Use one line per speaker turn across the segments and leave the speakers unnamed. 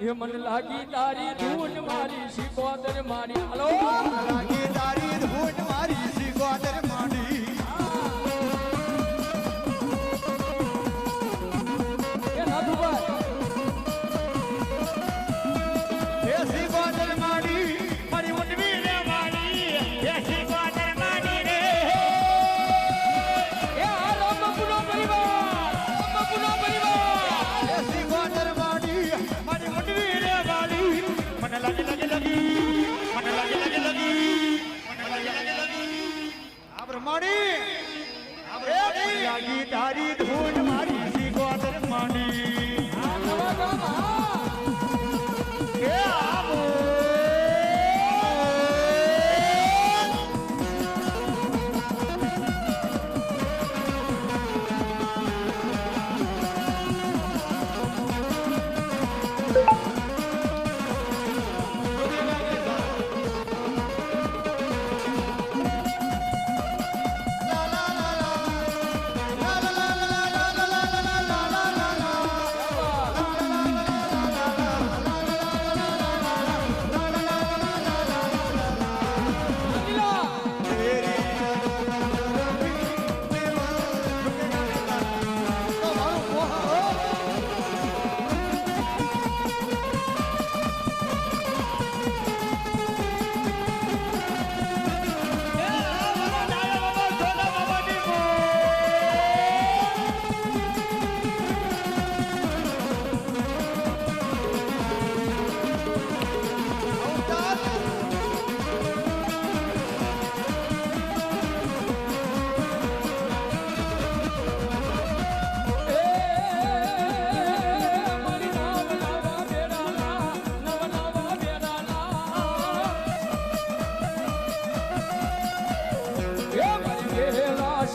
એ મન લાગી તારી ધૂન મારી શિકોદર મારી. હાલો?
લાગી તારી ધૂન મારી
લાગી
તારી ધૂન મારી સિગોદર માંડી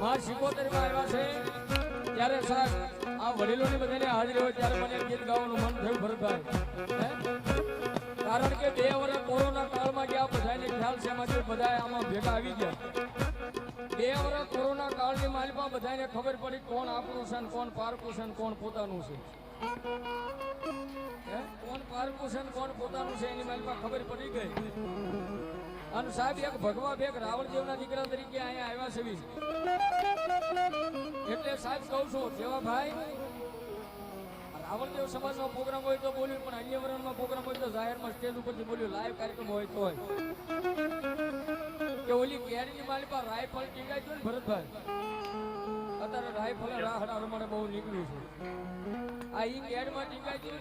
માં છે માં આવ્યા છે. ત્યારે સાહેબ, આ વડીલોની બધાને હાજરી હોય ત્યારે મને ગીત ગાવાનું મન થયું ભરતભાઈ? કારણ કે બે વર્ષ કોરોના કાળમાં ગયા, બધાને ખ્યાલ છે એમાંથી બધા આમાં ભેગા આવી ગયા. બે વર્ષ કોરોના કાળની માલિકમાં બધાને ખબર પડી કોણ આપણું છે કોણ પારકું છે કોણ પોતાનું છે. કોણ પારકું છે કોણ પોતાનું છે એની માલિકમાં ખબર પડી ગઈ. અને સાહેબ, એક ભગવા બેગ રાવણદેવના દીકરા તરીકે અહીંયા આવ્યા છે. એટલે સાહેબ કહું છું, જેવા ભાઈ રાવણદેવ સમાજનો પ્રોગ્રામ હોય તો બોલ્યું, પણ અન્ય વર્ણમાં પ્રોગ્રામ હોય તો જાહેરમાં સ્ટેજ ઉપરથી બોલ્યું લાઈવ કાર્યક્રમ હોય તો હોય. કે ઓલી કેરીની માલી પર રાયફલ ટીંગાઈ ગયું ભરતભાઈ? અત્યારે રાયફલ રાહડા રમાડે બહુ નીકળ્યું છે. આ ઈ કેરમાં ટીંગાઈ ગયું